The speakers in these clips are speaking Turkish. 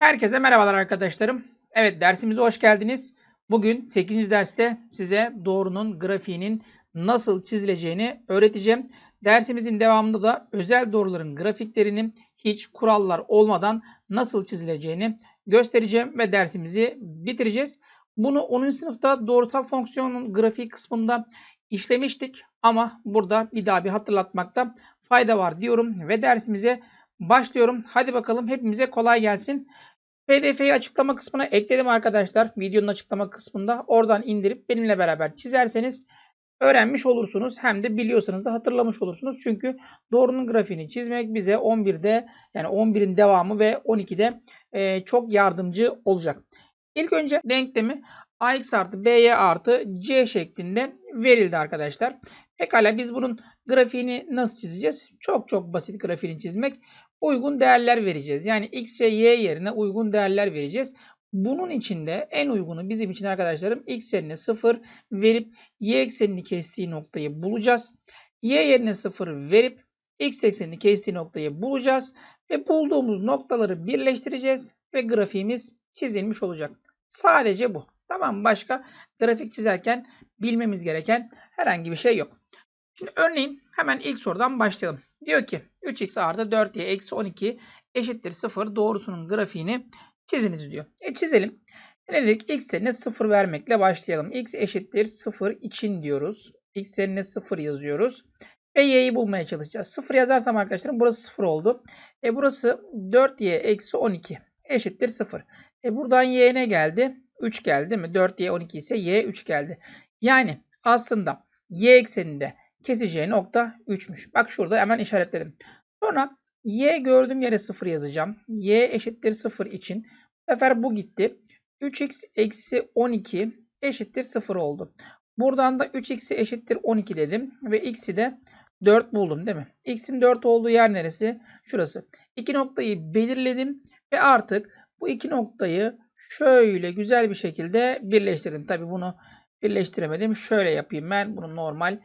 Herkese merhabalar arkadaşlarım. Evet dersimize hoş geldiniz. Bugün 8. derste size doğrunun grafiğinin nasıl çizileceğini öğreteceğim. Dersimizin devamında da özel doğruların grafiklerini hiç kurallar olmadan nasıl çizileceğini göstereceğim ve dersimizi bitireceğiz. Bunu 10. sınıfta doğrusal fonksiyonun grafik kısmında işlemiştik ama burada bir daha bir hatırlatmakta fayda var diyorum ve dersimize başlıyorum. Hadi bakalım hepimize kolay gelsin. PDF'yi açıklama kısmına ekledim arkadaşlar. Videonun açıklama kısmında. Oradan indirip benimle beraber çizerseniz öğrenmiş olursunuz. Hem de biliyorsanız da hatırlamış olursunuz. Çünkü doğrunun grafiğini çizmek bize 11'de yani 11'in devamı ve 12'de e, çok yardımcı olacak. İlk önce denklemi ax artı by artı c şeklinde verildi arkadaşlar. Pekala biz bunun grafiğini nasıl çizeceğiz? Çok çok basit grafiğini çizmek uygun değerler vereceğiz. Yani x ve y yerine uygun değerler vereceğiz. Bunun içinde en uygunu bizim için arkadaşlarım x yerine 0 verip y eksenini kestiği noktayı bulacağız. y yerine 0 verip x eksenini kestiği noktayı bulacağız. Ve bulduğumuz noktaları birleştireceğiz ve grafiğimiz çizilmiş olacak. Sadece bu. Tamam Başka grafik çizerken bilmemiz gereken herhangi bir şey yok. Şimdi örneğin hemen ilk sorudan başlayalım. Diyor ki 3x artı 4y eksi 12 eşittir 0 doğrusunun grafiğini çiziniz diyor. E çizelim. Ne dedik? X yerine 0 vermekle başlayalım. X eşittir 0 için diyoruz. X yerine 0 yazıyoruz. Ve y'yi bulmaya çalışacağız. 0 yazarsam arkadaşlarım burası 0 oldu. E burası 4y eksi 12 eşittir 0. E buradan y ne geldi? 3 geldi değil mi? 4y 12 ise y 3 geldi. Yani aslında y ekseninde keseceği nokta 3'müş. Bak şurada hemen işaretledim. Sonra y gördüğüm yere 0 yazacağım. y eşittir 0 için. Bu sefer bu gitti. 3x eksi 12 eşittir 0 oldu. Buradan da 3x'i eşittir 12 dedim. Ve x'i de 4 buldum değil mi? x'in 4 olduğu yer neresi? Şurası. İki noktayı belirledim. Ve artık bu iki noktayı şöyle güzel bir şekilde birleştirdim. Tabi bunu birleştiremedim. Şöyle yapayım ben. Bunu normal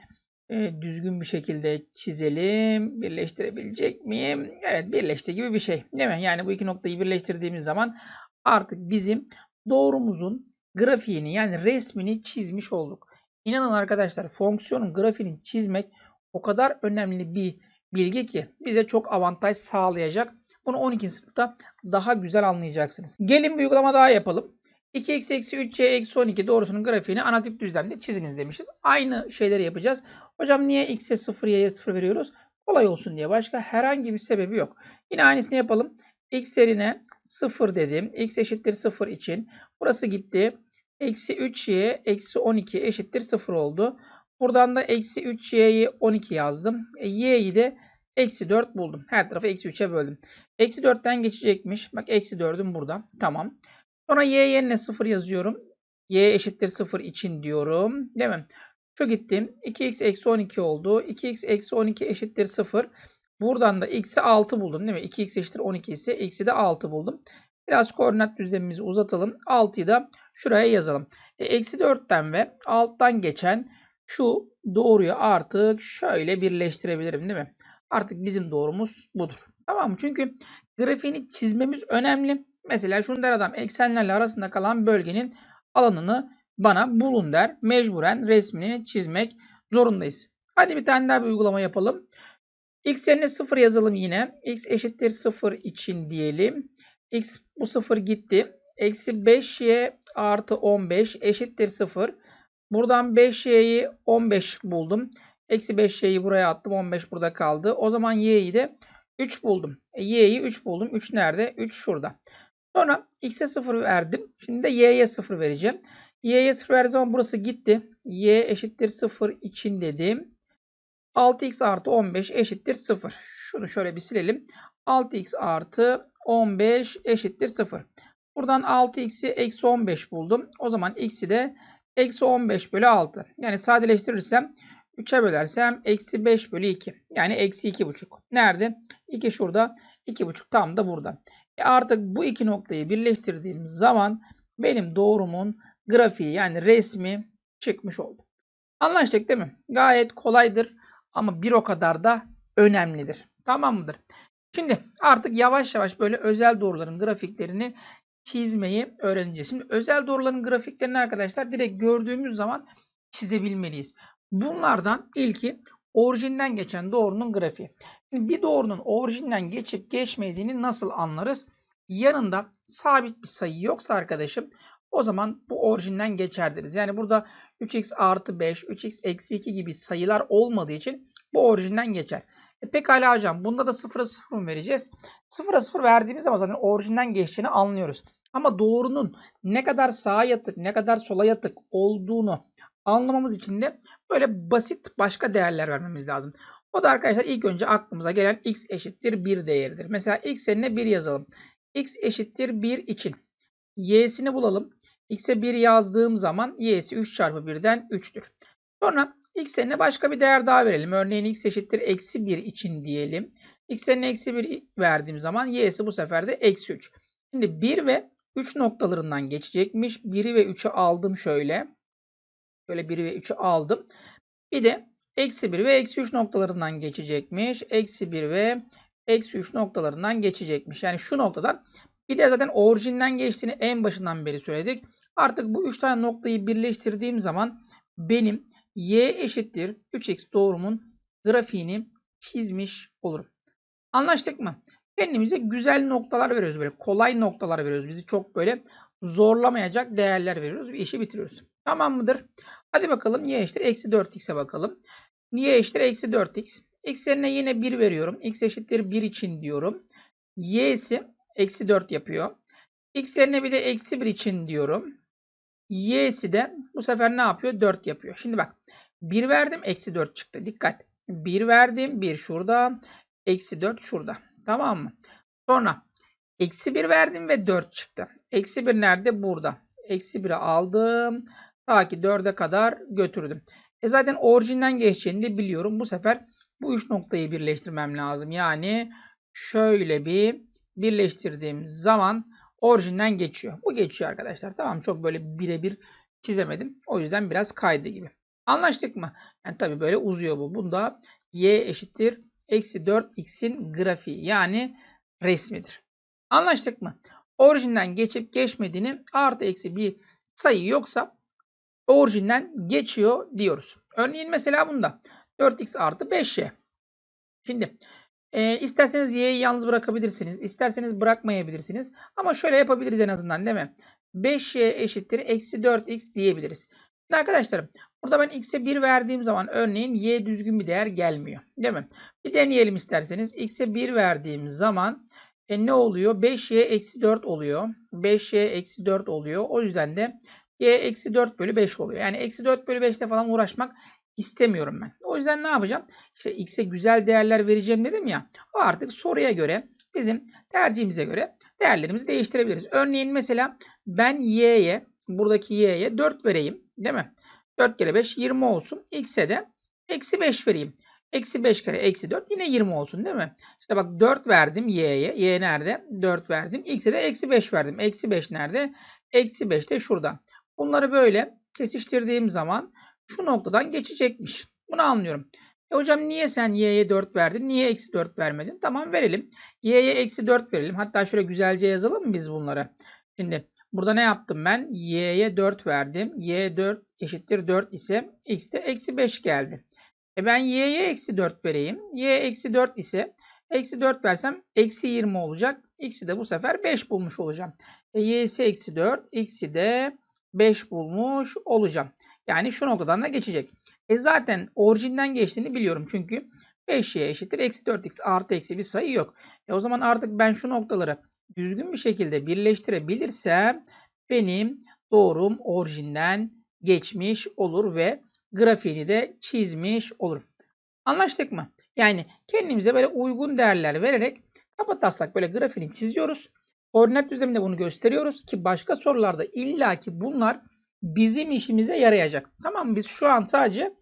e, düzgün bir şekilde çizelim. Birleştirebilecek miyim? Evet birleşti gibi bir şey. Değil mi? Yani bu iki noktayı birleştirdiğimiz zaman artık bizim doğrumuzun grafiğini yani resmini çizmiş olduk. İnanın arkadaşlar fonksiyonun grafiğini çizmek o kadar önemli bir bilgi ki bize çok avantaj sağlayacak. Bunu 12. sınıfta daha güzel anlayacaksınız. Gelin bir uygulama daha yapalım. 2x eksi 3c eksi 12 doğrusunun grafiğini analitik düzlemde çiziniz demişiz. Aynı şeyleri yapacağız. Hocam niye x'e 0 y'ye 0 veriyoruz? Kolay olsun diye. Başka herhangi bir sebebi yok. Yine aynısını yapalım. x yerine 0 dedim. x eşittir 0 için. Burası gitti. Eksi 3y eksi 12 eşittir 0 oldu. Buradan da eksi 3y'yi 12 yazdım. E, y'yi de eksi 4 buldum. Her tarafı eksi 3'e böldüm. Eksi 4'ten geçecekmiş. Bak eksi 4'üm burada. Tamam. Sonra y yerine 0 yazıyorum. y eşittir 0 için diyorum. Değil mi? Şu gittim. 2x eksi 12 oldu. 2x eksi 12 eşittir 0. Buradan da x'i 6 buldum değil mi? 2x eşittir 12 ise x'i de 6 buldum. Biraz koordinat düzlemimizi uzatalım. 6'yı da şuraya yazalım. E, eksi 4'ten ve alttan geçen şu doğruyu artık şöyle birleştirebilirim değil mi? Artık bizim doğrumuz budur. Tamam mı? Çünkü grafiğini çizmemiz önemli. Mesela şunu der adam eksenlerle arasında kalan bölgenin alanını bana bulun der. Mecburen resmini çizmek zorundayız. Hadi bir tane daha bir uygulama yapalım. X yerine 0 yazalım yine. X eşittir 0 için diyelim. X bu 0 gitti. Eksi 5y artı 15 eşittir 0. Buradan 5y'yi 15 buldum. Eksi 5y'yi buraya attım. 15 burada kaldı. O zaman y'yi de 3 buldum. E, y'yi 3 buldum. 3 nerede? 3 şurada. Sonra x'e 0 verdim. Şimdi de y'ye 0 vereceğim. y'ye 0 verdiğim zaman burası gitti. y eşittir 0 için dedim. 6x artı 15 eşittir 0. Şunu şöyle bir silelim. 6x artı 15 eşittir 0. Buradan 6x'i eksi 15 buldum. O zaman x'i de eksi 15 bölü 6. Yani sadeleştirirsem 3'e bölersem eksi 5 bölü 2. Yani eksi 2,5. Nerede? 2 şurada. 2,5 tam da burada. E artık bu iki noktayı birleştirdiğim zaman benim doğrumun grafiği yani resmi çıkmış oldu. Anlaştık değil mi? Gayet kolaydır ama bir o kadar da önemlidir. Tamam mıdır? Şimdi artık yavaş yavaş böyle özel doğruların grafiklerini çizmeyi öğreneceğiz. Şimdi özel doğruların grafiklerini arkadaşlar direkt gördüğümüz zaman çizebilmeliyiz. Bunlardan ilki orijinden geçen doğrunun grafiği. Bir doğrunun orijinden geçip geçmediğini nasıl anlarız? Yanında sabit bir sayı yoksa arkadaşım o zaman bu orijinden geçer deriz. Yani burada 3x artı 5, 3x eksi 2 gibi sayılar olmadığı için bu orijinden geçer. E pekala hocam bunda da 0'a 0 mı vereceğiz? 0'a 0 verdiğimiz zaman zaten orijinden geçtiğini anlıyoruz. Ama doğrunun ne kadar sağa yatık ne kadar sola yatık olduğunu anlamamız için de böyle basit başka değerler vermemiz lazım. O da arkadaşlar ilk önce aklımıza gelen x eşittir 1 değeridir. Mesela x yerine 1 yazalım. x eşittir 1 için y'sini bulalım. x'e 1 yazdığım zaman y'si 3 çarpı 1'den 3'tür. Sonra x yerine başka bir değer daha verelim. Örneğin x eşittir eksi 1 için diyelim. x yerine eksi 1 verdiğim zaman y'si bu sefer de eksi 3. Şimdi 1 ve 3 noktalarından geçecekmiş. 1'i ve 3'ü aldım şöyle. Şöyle 1 ve 3'ü aldım. Bir de eksi 1 ve eksi 3 noktalarından geçecekmiş. Eksi 1 ve eksi 3 noktalarından geçecekmiş. Yani şu noktadan bir de zaten orijinden geçtiğini en başından beri söyledik. Artık bu 3 tane noktayı birleştirdiğim zaman benim y eşittir 3x doğrumun grafiğini çizmiş olurum. Anlaştık mı? Kendimize güzel noktalar veriyoruz böyle. Kolay noktalar veriyoruz. Bizi çok böyle zorlamayacak değerler veriyoruz ve işi bitiriyoruz. Tamam mıdır? Hadi bakalım y eşittir eksi 4x'e bakalım. Y eşittir eksi 4x. x yerine yine 1 veriyorum. x eşittir 1 için diyorum. y'si eksi 4 yapıyor. x yerine bir de eksi 1 için diyorum. y'si de bu sefer ne yapıyor? 4 yapıyor. Şimdi bak 1 verdim eksi 4 çıktı. Dikkat. 1 verdim 1 şurada. Eksi 4 şurada. Tamam mı? Sonra eksi 1 verdim ve 4 çıktı. Eksi 1 nerede? Burada. Eksi 1'i aldım. Ta ki 4'e kadar götürdüm. E zaten orijinden geçeceğini de biliyorum. Bu sefer bu üç noktayı birleştirmem lazım. Yani şöyle bir birleştirdiğim zaman orijinden geçiyor. Bu geçiyor arkadaşlar. Tamam çok böyle birebir çizemedim. O yüzden biraz kaydı gibi. Anlaştık mı? Yani tabii böyle uzuyor bu. Bunda y eşittir eksi 4x'in grafiği yani resmidir. Anlaştık mı? Orijinden geçip geçmediğini artı eksi bir sayı yoksa orijinden geçiyor diyoruz. Örneğin mesela bunda 4x artı 5y. Şimdi e, isterseniz y'yi yalnız bırakabilirsiniz. isterseniz bırakmayabilirsiniz. Ama şöyle yapabiliriz en azından değil mi? 5y eşittir eksi 4x diyebiliriz. Şimdi arkadaşlarım burada ben x'e 1 verdiğim zaman örneğin y düzgün bir değer gelmiyor. Değil mi? Bir deneyelim isterseniz. x'e 1 verdiğim zaman e, ne oluyor? 5y eksi 4 oluyor. 5y eksi 4 oluyor. O yüzden de y eksi 4 bölü 5 oluyor. Yani eksi 4 bölü 5 ile falan uğraşmak istemiyorum ben. O yüzden ne yapacağım? İşte x'e güzel değerler vereceğim dedim ya. O artık soruya göre bizim tercihimize göre değerlerimizi değiştirebiliriz. Örneğin mesela ben y'ye buradaki y'ye 4 vereyim. Değil mi? 4 kere 5 20 olsun. X'e de eksi 5 vereyim. Eksi 5 kere eksi 4 yine 20 olsun değil mi? İşte bak 4 verdim y'ye. Y nerede? 4 verdim. X'e de eksi 5 verdim. Eksi 5 nerede? Eksi 5 de şurada. Bunları böyle kesiştirdiğim zaman şu noktadan geçecekmiş. Bunu anlıyorum. E hocam niye sen y'ye 4 verdin? Niye eksi 4 vermedin? Tamam verelim. y'ye eksi 4 verelim. Hatta şöyle güzelce yazalım mı biz bunları? Şimdi burada ne yaptım ben? y'ye 4 verdim. y 4 eşittir 4 ise x de eksi 5 geldi. E ben y'ye eksi 4 vereyim. y eksi 4 ise eksi 4 versem eksi 20 olacak. x'i de bu sefer 5 bulmuş olacağım. E y'si eksi 4. x'i de 5 bulmuş olacağım. Yani şu noktadan da geçecek. E zaten orijinden geçtiğini biliyorum. Çünkü 5y eşittir. Eksi 4x artı eksi bir sayı yok. E o zaman artık ben şu noktaları düzgün bir şekilde birleştirebilirsem benim doğrum orijinden geçmiş olur ve grafiğini de çizmiş olurum. Anlaştık mı? Yani kendimize böyle uygun değerler vererek kapataslak böyle grafiğini çiziyoruz. Koordinat düzleminde bunu gösteriyoruz ki başka sorularda illaki bunlar bizim işimize yarayacak. Tamam? Biz şu an sadece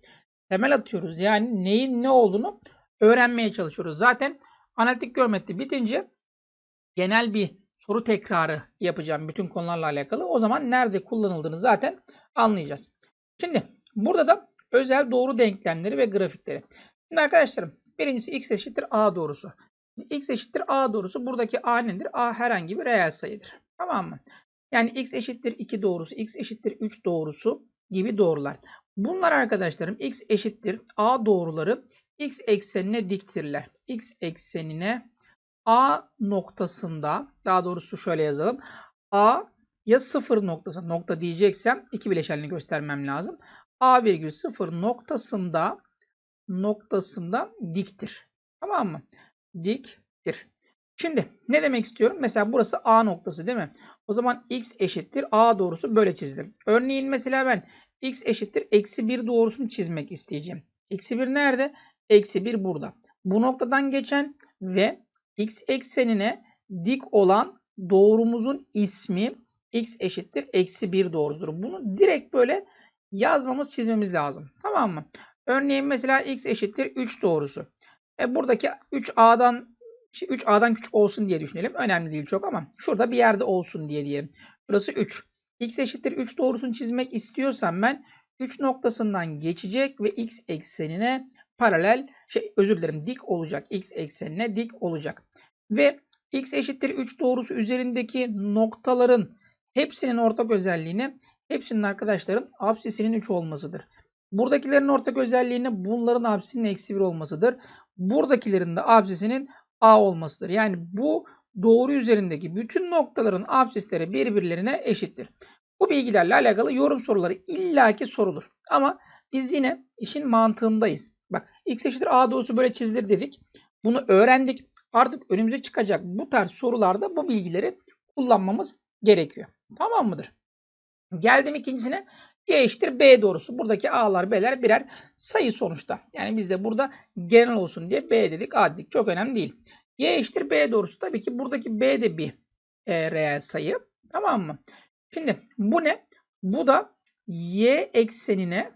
temel atıyoruz. Yani neyin ne olduğunu öğrenmeye çalışıyoruz. Zaten analitik geometri bitince genel bir soru tekrarı yapacağım bütün konularla alakalı. O zaman nerede kullanıldığını zaten anlayacağız. Şimdi burada da özel doğru denklemleri ve grafikleri. Şimdi arkadaşlarım birincisi x eşittir a doğrusu. X eşittir a doğrusu. Buradaki a nedir? a herhangi bir reel sayıdır. Tamam mı? Yani x eşittir 2 doğrusu, x eşittir 3 doğrusu gibi doğrular. Bunlar arkadaşlarım x eşittir a doğruları x eksenine diktirler. x eksenine a noktasında daha doğrusu şöyle yazalım. a ya 0 noktası nokta diyeceksem iki bileşenini göstermem lazım. a virgül 0 noktasında noktasında diktir. Tamam mı? Diktir. Şimdi ne demek istiyorum? Mesela burası A noktası değil mi? O zaman x eşittir A doğrusu böyle çizilir. Örneğin mesela ben x eşittir eksi 1 doğrusunu çizmek isteyeceğim. Eksi 1 nerede? Eksi 1 burada. Bu noktadan geçen ve x eksenine dik olan doğrumuzun ismi x eşittir eksi 1 doğrusudur. Bunu direkt böyle yazmamız çizmemiz lazım. Tamam mı? Örneğin mesela x eşittir 3 doğrusu. E buradaki 3a'dan 3a'dan küçük olsun diye düşünelim. Önemli değil çok ama şurada bir yerde olsun diye diyelim. Burası 3. x eşittir 3 doğrusunu çizmek istiyorsam ben 3 noktasından geçecek ve x eksenine paralel şey özür dilerim dik olacak. x eksenine dik olacak. Ve x eşittir 3 doğrusu üzerindeki noktaların hepsinin ortak özelliğini hepsinin arkadaşlarım absisinin 3 olmasıdır. Buradakilerin ortak özelliğini bunların absisinin eksi 1 olmasıdır. Buradakilerin de absisinin a olmasıdır. Yani bu doğru üzerindeki bütün noktaların absisleri birbirlerine eşittir. Bu bilgilerle alakalı yorum soruları illaki sorulur. Ama biz yine işin mantığındayız. Bak x eşittir a doğrusu böyle çizilir dedik. Bunu öğrendik. Artık önümüze çıkacak bu tarz sorularda bu bilgileri kullanmamız gerekiyor. Tamam mıdır? Geldim ikincisine. Y eşittir B doğrusu. Buradaki A'lar B'ler birer sayı sonuçta. Yani biz de burada genel olsun diye B dedik A dedik. Çok önemli değil. Y eşittir B doğrusu. Tabii ki buradaki B de bir e, reel sayı. Tamam mı? Şimdi bu ne? Bu da Y eksenine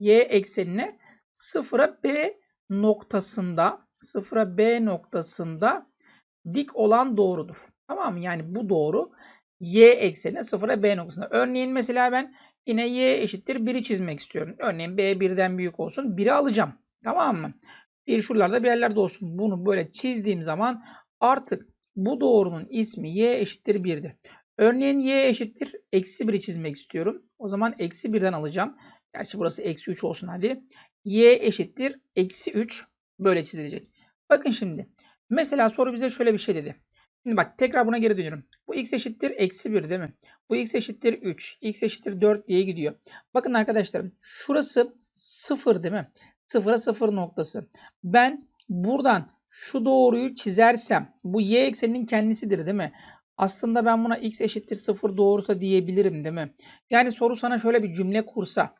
Y eksenine sıfıra B noktasında sıfıra B noktasında dik olan doğrudur. Tamam mı? Yani bu doğru Y eksenine sıfıra B noktasında. Örneğin mesela ben Yine y eşittir 1'i çizmek istiyorum. Örneğin b 1'den büyük olsun. 1'i alacağım. Tamam mı? Bir şuralarda bir yerlerde olsun. Bunu böyle çizdiğim zaman artık bu doğrunun ismi y eşittir 1'dir. Örneğin y eşittir eksi 1'i çizmek istiyorum. O zaman eksi 1'den alacağım. Gerçi burası eksi 3 olsun hadi. y eşittir eksi 3 böyle çizilecek. Bakın şimdi. Mesela soru bize şöyle bir şey dedi. Şimdi bak tekrar buna geri dönüyorum. Bu x eşittir eksi 1 değil mi? Bu x eşittir 3. x eşittir 4 diye gidiyor. Bakın arkadaşlarım şurası 0 değil mi? 0'a 0 noktası. Ben buradan şu doğruyu çizersem bu y ekseninin kendisidir değil mi? Aslında ben buna x eşittir 0 doğrusu diyebilirim değil mi? Yani soru sana şöyle bir cümle kursa.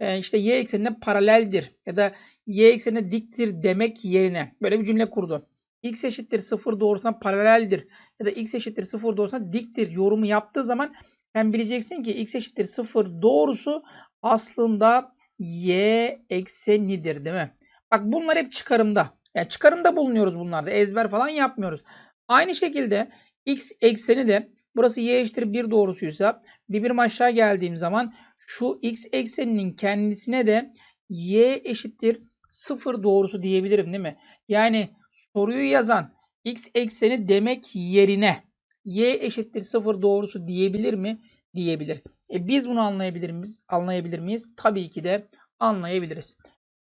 E, işte y eksenine paraleldir ya da y eksenine diktir demek yerine böyle bir cümle kurdu x eşittir 0 doğrusuna paraleldir ya da x eşittir 0 doğrusuna diktir yorumu yaptığı zaman sen bileceksin ki x eşittir 0 doğrusu aslında y eksenidir değil mi? Bak bunlar hep çıkarımda. Yani çıkarımda bulunuyoruz bunlarda. Ezber falan yapmıyoruz. Aynı şekilde x ekseni de burası y eşittir 1 doğrusuysa bir birim aşağı geldiğim zaman şu x ekseninin kendisine de y eşittir 0 doğrusu diyebilirim değil mi? Yani soruyu yazan x ekseni demek yerine y eşittir 0 doğrusu diyebilir mi? Diyebilir. E biz bunu anlayabilir miyiz? Anlayabilir miyiz? Tabii ki de anlayabiliriz.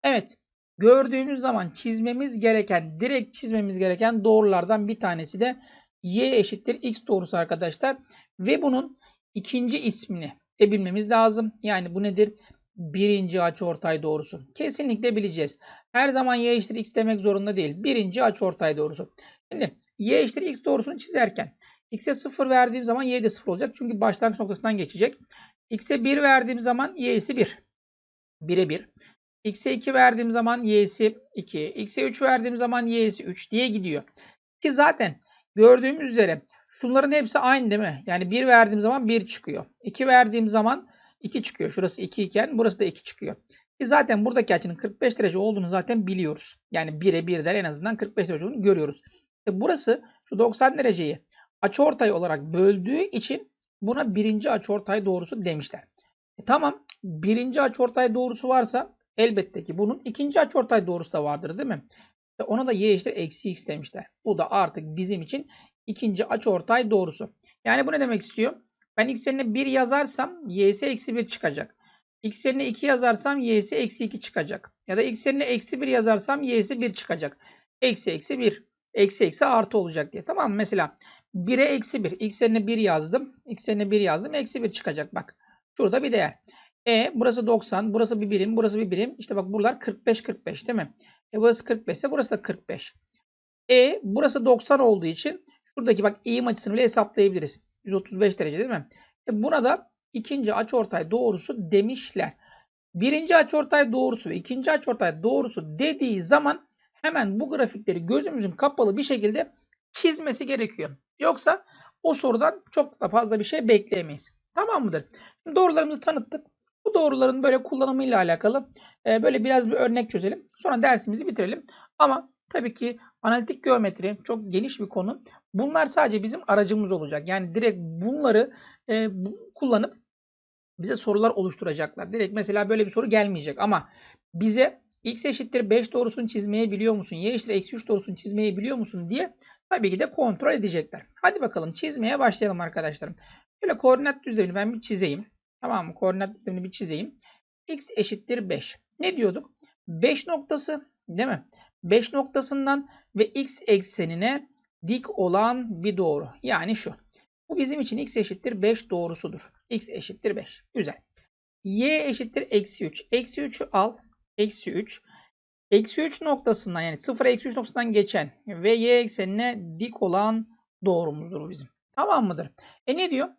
Evet. Gördüğümüz zaman çizmemiz gereken, direkt çizmemiz gereken doğrulardan bir tanesi de y eşittir x doğrusu arkadaşlar. Ve bunun ikinci ismini de bilmemiz lazım. Yani bu nedir? Birinci açıortay doğrusu. Kesinlikle bileceğiz. Her zaman y eşittir x demek zorunda değil. Birinci açıortay doğrusu. Şimdi y eşittir x doğrusunu çizerken x'e 0 verdiğim zaman y de 0 olacak. Çünkü başlangıç noktasından geçecek. x'e 1 verdiğim zaman y'si 1. 1'e 1. x'e 2 verdiğim zaman y'si 2. x'e 3 verdiğim zaman y'si 3 diye gidiyor. Ki zaten gördüğümüz üzere şunların hepsi aynı değil mi? Yani 1 verdiğim zaman 1 çıkıyor. 2 verdiğim zaman 2 çıkıyor. Şurası 2 iken burası da 2 çıkıyor. Ki zaten buradaki açının 45 derece olduğunu zaten biliyoruz. Yani 1'e 1'den en azından 45 derece olduğunu görüyoruz. İşte burası şu 90 dereceyi açıortay olarak böldüğü için buna birinci açıortay doğrusu demişler. E tamam birinci açıortay doğrusu varsa elbette ki bunun ikinci açıortay doğrusu da vardır değil mi? İşte ona da y eşittir eksi x demişler. Bu da artık bizim için ikinci açıortay doğrusu. Yani bu ne demek istiyor? Ben x yerine 1 yazarsam y'si eksi 1 çıkacak. x yerine 2 yazarsam y'si eksi 2 çıkacak. Ya da x yerine eksi 1 yazarsam y'si 1 çıkacak. Eksi eksi 1. Eksi eksi artı olacak diye. Tamam mı? Mesela 1'e eksi 1. X yerine 1 yazdım. X yerine 1 yazdım. Eksi 1 çıkacak bak. Şurada bir değer. E burası 90. Burası bir birim. Burası bir birim. İşte bak buralar 45 45 değil mi? E burası 45 ise burası da 45. E burası 90 olduğu için şuradaki bak eğim açısını bile hesaplayabiliriz. 135 derece değil mi? E buna da ikinci açıortay doğrusu demişler. Birinci açıortay doğrusu ve ikinci açıortay doğrusu dediği zaman hemen bu grafikleri gözümüzün kapalı bir şekilde çizmesi gerekiyor. Yoksa o sorudan çok da fazla bir şey bekleyemeyiz. Tamam mıdır? Şimdi doğrularımızı tanıttık. Bu doğruların böyle kullanımıyla alakalı e, böyle biraz bir örnek çözelim. Sonra dersimizi bitirelim. Ama tabii ki analitik geometri çok geniş bir konu. Bunlar sadece bizim aracımız olacak. Yani direkt bunları e, kullanıp bize sorular oluşturacaklar. Direkt mesela böyle bir soru gelmeyecek ama bize x eşittir 5 doğrusunu çizmeyi biliyor musun? Y eşittir eksi 3 doğrusunu çizmeyi biliyor musun diye tabii ki de kontrol edecekler. Hadi bakalım çizmeye başlayalım arkadaşlarım. Şöyle koordinat düzlemini ben bir çizeyim. Tamam mı? Koordinat düzlemini bir çizeyim. x eşittir 5. Ne diyorduk? 5 noktası değil mi? 5 noktasından ve x eksenine dik olan bir doğru. Yani şu. Bu bizim için x eşittir 5 doğrusudur. x eşittir 5. Güzel. y eşittir eksi 3. Eksi 3'ü al. Eksi 3. Eksi 3 noktasından yani 0 eksi 3 noktasından geçen ve y eksenine dik olan doğrumuzdur bu bizim. Tamam mıdır? E ne diyor?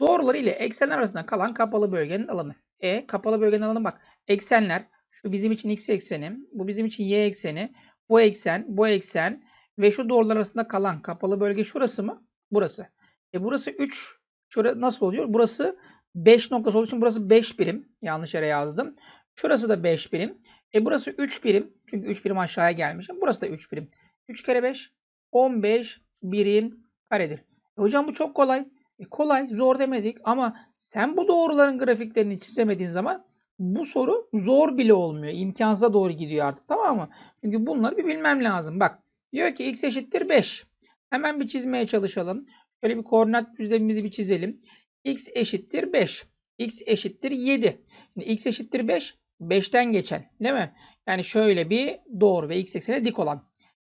Doğruları ile eksenler arasında kalan kapalı bölgenin alanı. E kapalı bölgenin alanı bak. Eksenler şu bizim için x ekseni, bu bizim için y ekseni, bu eksen, bu eksen ve şu doğrular arasında kalan kapalı bölge şurası mı? Burası. E burası 3. Şurası nasıl oluyor? Burası 5 noktası olduğu için burası 5 birim. Yanlış yere yazdım. Şurası da 5 birim. E burası 3 birim. Çünkü 3 birim aşağıya gelmiş. Burası da 3 birim. 3 kere 5 15 birim karedir. E hocam bu çok kolay. E kolay, zor demedik ama sen bu doğruların grafiklerini çizemediğin zaman bu soru zor bile olmuyor. İmkansıza doğru gidiyor artık tamam mı? Çünkü bunları bir bilmem lazım. Bak diyor ki x eşittir 5. Hemen bir çizmeye çalışalım. Şöyle bir koordinat düzlemimizi bir çizelim. x eşittir 5. x eşittir 7. Şimdi x eşittir 5. 5'ten geçen değil mi? Yani şöyle bir doğru ve x eksene dik olan.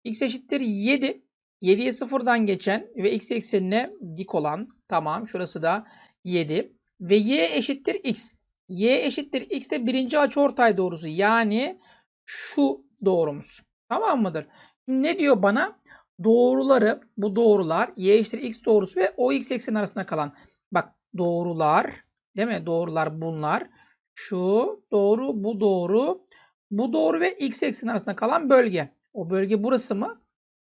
x eşittir 7. 7'ye sıfırdan geçen ve x eksenine dik olan. Tamam şurası da 7. Ve y eşittir x. y eşittir x de birinci açıortay doğrusu. Yani şu doğrumuz. Tamam mıdır? Ne diyor bana? Doğruları bu doğrular y eşittir x doğrusu ve o x ekseni arasında kalan. Bak doğrular değil mi? Doğrular bunlar. Şu doğru bu doğru. Bu doğru ve x ekseni arasında kalan bölge. O bölge burası mı?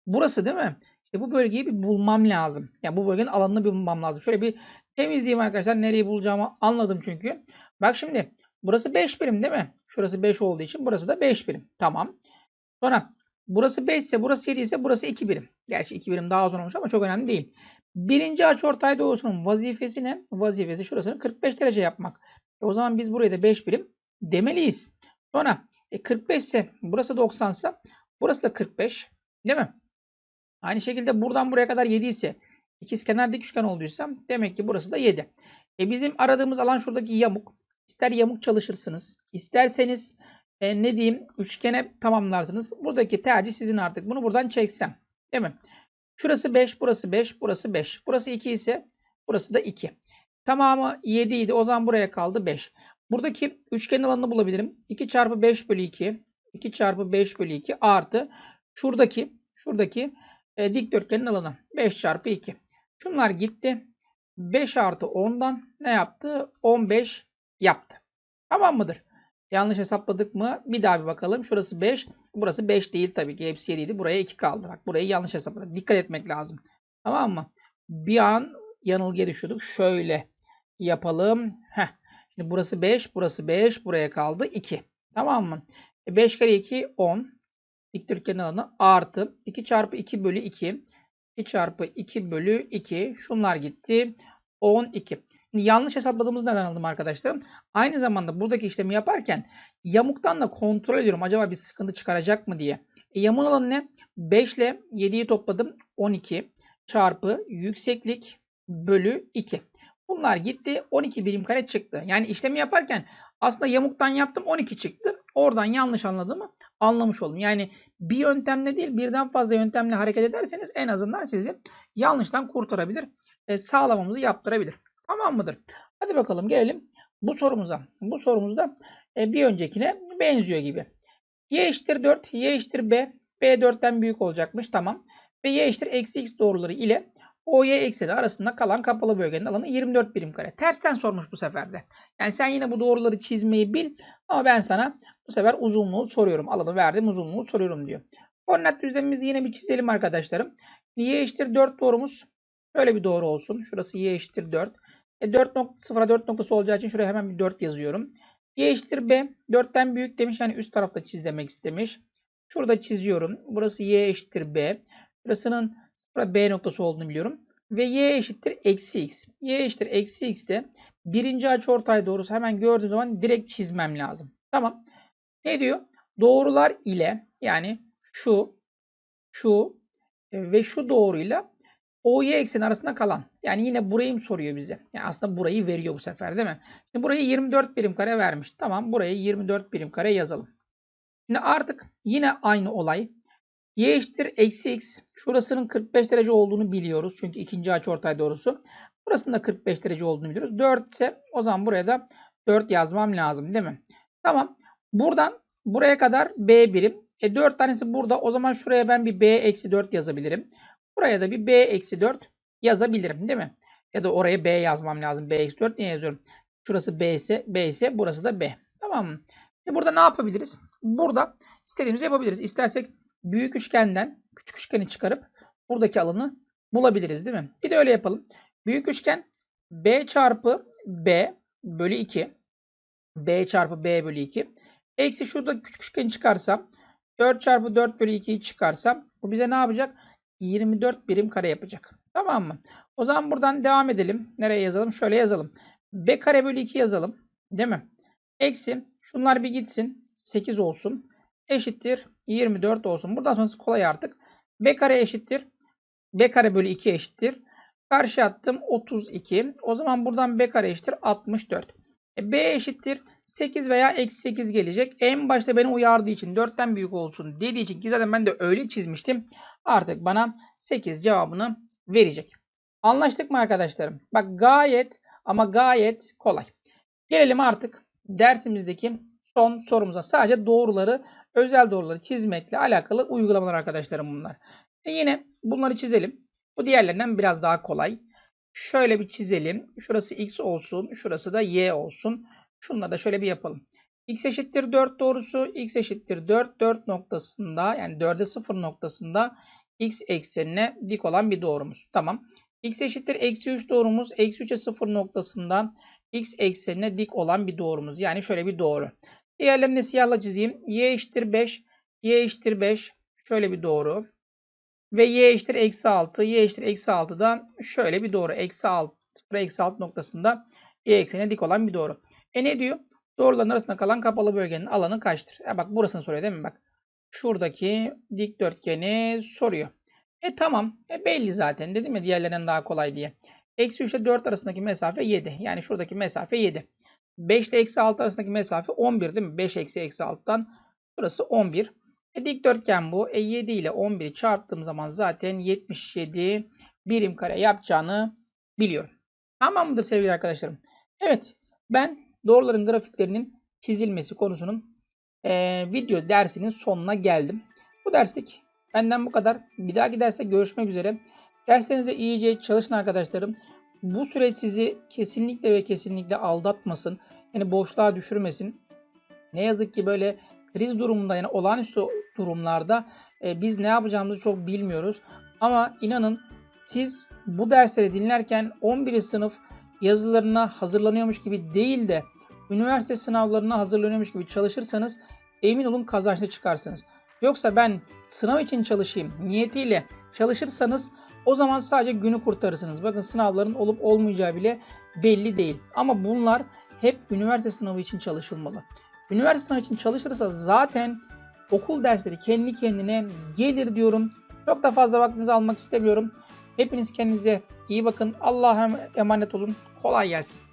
Burası değil mi? İşte bu bölgeyi bir bulmam lazım. Yani bu bölgenin alanını bir bulmam lazım. Şöyle bir temizleyeyim arkadaşlar. Nereyi bulacağımı anladım çünkü. Bak şimdi burası 5 birim değil mi? Şurası 5 olduğu için burası da 5 birim. Tamam. Sonra burası 5 ise burası 7 ise burası 2 birim. Gerçi 2 birim daha uzun olmuş ama çok önemli değil. Birinci açıortay doğrusunun vazifesi ne? Vazifesi şurasını 45 derece yapmak. E o zaman biz buraya da 5 birim demeliyiz. Sonra e 45 ise burası 90 ise burası da 45 değil mi? Aynı şekilde buradan buraya kadar 7 ise ikizkenar dik üçgen olduysa demek ki burası da 7. E bizim aradığımız alan şuradaki yamuk. İster yamuk çalışırsınız. isterseniz e, ne diyeyim üçgene tamamlarsınız. Buradaki tercih sizin artık. Bunu buradan çeksem. Değil mi? Şurası 5, burası 5, burası 5. Burası 2 ise burası da 2. Tamamı 7 idi. O zaman buraya kaldı 5. Buradaki üçgen alanını bulabilirim. 2 çarpı 5 bölü 2. 2 çarpı 5 bölü 2 artı şuradaki şuradaki e, dikdörtgenin alanı 5 çarpı 2. Şunlar gitti. 5 artı 10'dan ne yaptı? 15 yaptı. Tamam mıdır? Yanlış hesapladık mı? Bir daha bir bakalım. Şurası 5. Burası 5 değil tabii ki. Hepsi 7 idi. Buraya 2 kaldı. Bak burayı yanlış hesapladık. Dikkat etmek lazım. Tamam mı? Bir an yanılgıya düşüyorduk. Şöyle yapalım. Heh. Şimdi burası 5. Burası 5. Buraya kaldı 2. Tamam mı? 5 e, kere 2 10 dikdörtgen alanı artı 2 çarpı 2 bölü 2 2 çarpı 2 bölü 2 şunlar gitti. 12. Şimdi yanlış hesapladığımız neden aldım arkadaşlarım? Aynı zamanda buradaki işlemi yaparken yamuktan da kontrol ediyorum. Acaba bir sıkıntı çıkaracak mı diye. E, yamuğun alanı ne? 5 ile 7'yi topladım. 12 çarpı yükseklik bölü 2. Bunlar gitti. 12 birim kare çıktı. Yani işlemi yaparken aslında yamuktan yaptım 12 çıktı. Oradan yanlış anladığımı anlamış oldum. Yani bir yöntemle değil birden fazla yöntemle hareket ederseniz en azından sizi yanlıştan kurtarabilir. E, sağlamamızı yaptırabilir. Tamam mıdır? Hadi bakalım gelelim bu sorumuza. Bu sorumuzda e, bir öncekine benziyor gibi. Y eşittir 4, Y eşittir B. B 4'ten büyük olacakmış. Tamam. Ve Y eşittir eksi X doğruları ile OY ekseni arasında kalan kapalı bölgenin alanı 24 birim kare. Tersten sormuş bu sefer de. Yani sen yine bu doğruları çizmeyi bil ama ben sana bu sefer uzunluğu soruyorum. Alanı verdim uzunluğu soruyorum diyor. Koordinat düzlemimizi yine bir çizelim arkadaşlarım. Y eşittir 4 doğrumuz Böyle bir doğru olsun. Şurası y eşittir 4. E 4 0'a 4 noktası olacağı için şuraya hemen bir 4 yazıyorum. Y eşittir B. 4'ten büyük demiş. Yani üst tarafta çiz demek istemiş. Şurada çiziyorum. Burası y eşittir B. Burasının 0'a B noktası olduğunu biliyorum. Ve y eşittir eksi x. Y eşittir eksi x de birinci açıortay doğrusu hemen gördüğüm zaman direkt çizmem lazım. Tamam. Ne diyor? Doğrular ile yani şu, şu ve şu doğruyla OY ekseni arasında kalan. Yani yine burayı mı soruyor bize? Yani aslında burayı veriyor bu sefer değil mi? Şimdi burayı 24 birim kare vermiş. Tamam burayı 24 birim kare yazalım. Şimdi artık yine aynı olay. Y eşittir eksi x. Şurasının 45 derece olduğunu biliyoruz. Çünkü ikinci açıortay doğrusu. Burasının da 45 derece olduğunu biliyoruz. 4 ise o zaman buraya da 4 yazmam lazım değil mi? Tamam. Buradan buraya kadar B birim. E 4 tanesi burada. O zaman şuraya ben bir B eksi 4 yazabilirim. Buraya da bir b eksi 4 yazabilirim değil mi? Ya da oraya b yazmam lazım. b eksi 4 niye yazıyorum? Şurası b ise b ise burası da b. Tamam mı? E burada ne yapabiliriz? Burada istediğimizi yapabiliriz. İstersek büyük üçgenden küçük üçgeni çıkarıp buradaki alanı bulabiliriz değil mi? Bir de öyle yapalım. Büyük üçgen b çarpı b bölü 2 b çarpı b bölü 2 eksi şurada küçük üçgeni çıkarsam 4 çarpı 4 bölü 2'yi çıkarsam bu bize ne yapacak? 24 birim kare yapacak. Tamam mı? O zaman buradan devam edelim. Nereye yazalım? Şöyle yazalım. B kare bölü 2 yazalım. Değil mi? Eksi. Şunlar bir gitsin. 8 olsun. Eşittir. 24 olsun. Buradan sonrası kolay artık. B kare eşittir. B kare bölü 2 eşittir. Karşı attım 32. O zaman buradan B kare eşittir 64. E, B eşittir 8 veya eksi 8 gelecek. En başta beni uyardığı için 4'ten büyük olsun dediği için ki zaten ben de öyle çizmiştim. Artık bana 8 cevabını verecek. Anlaştık mı arkadaşlarım? Bak gayet ama gayet kolay. Gelelim artık dersimizdeki son sorumuza. Sadece doğruları, özel doğruları çizmekle alakalı uygulamalar arkadaşlarım bunlar. E yine bunları çizelim. Bu diğerlerinden biraz daha kolay. Şöyle bir çizelim. Şurası x olsun. Şurası da y olsun. Şunları da şöyle bir yapalım. x eşittir 4 doğrusu. x eşittir 4. 4 noktasında yani 4'e 0 noktasında x eksenine dik olan bir doğrumuz. Tamam. x eşittir eksi 3 doğrumuz. Eksi 3'e 0 noktasında x eksenine dik olan bir doğrumuz. Yani şöyle bir doğru. Diğerlerini siyahla çizeyim. y eşittir 5. y eşittir 5. Şöyle bir doğru. Ve y eşittir eksi 6. y eşittir eksi 6 da şöyle bir doğru. Eksi 6, 0 eksi 6 noktasında y eksenine dik olan bir doğru. E ne diyor? Doğruların arasında kalan kapalı bölgenin alanı kaçtır? E bak burasını soruyor değil mi? Bak şuradaki dikdörtgeni soruyor. E tamam. E belli zaten. Dedim ya diğerlerinden daha kolay diye. Eksi 3 ile 4 arasındaki mesafe 7. Yani şuradaki mesafe 7. 5 ile eksi 6 arasındaki mesafe 11 değil mi? 5 eksi eksi 6'dan burası 11. E, dikdörtgen bu. E, 7 ile 11'i çarptığım zaman zaten 77 birim kare yapacağını biliyorum. Tamam mıdır sevgili arkadaşlarım? Evet ben doğruların grafiklerinin çizilmesi konusunun e, video dersinin sonuna geldim. Bu derslik benden bu kadar. Bir dahaki derste görüşmek üzere. Derslerinize iyice çalışın arkadaşlarım. Bu süreç sizi kesinlikle ve kesinlikle aldatmasın. Yani boşluğa düşürmesin. Ne yazık ki böyle kriz durumunda yani olağanüstü durumlarda e, biz ne yapacağımızı çok bilmiyoruz. Ama inanın siz bu dersleri dinlerken 11. sınıf yazılarına hazırlanıyormuş gibi değil de üniversite sınavlarına hazırlanıyormuş gibi çalışırsanız emin olun kazançlı çıkarsınız. Yoksa ben sınav için çalışayım niyetiyle çalışırsanız O zaman sadece günü kurtarırsınız. Bakın sınavların olup olmayacağı bile belli değil. Ama bunlar hep üniversite sınavı için çalışılmalı. Üniversite sınavı için çalışırsa zaten okul dersleri kendi kendine gelir diyorum. Çok da fazla vaktinizi almak istemiyorum. Hepiniz kendinize iyi bakın. Allah'a emanet olun. Kolay gelsin.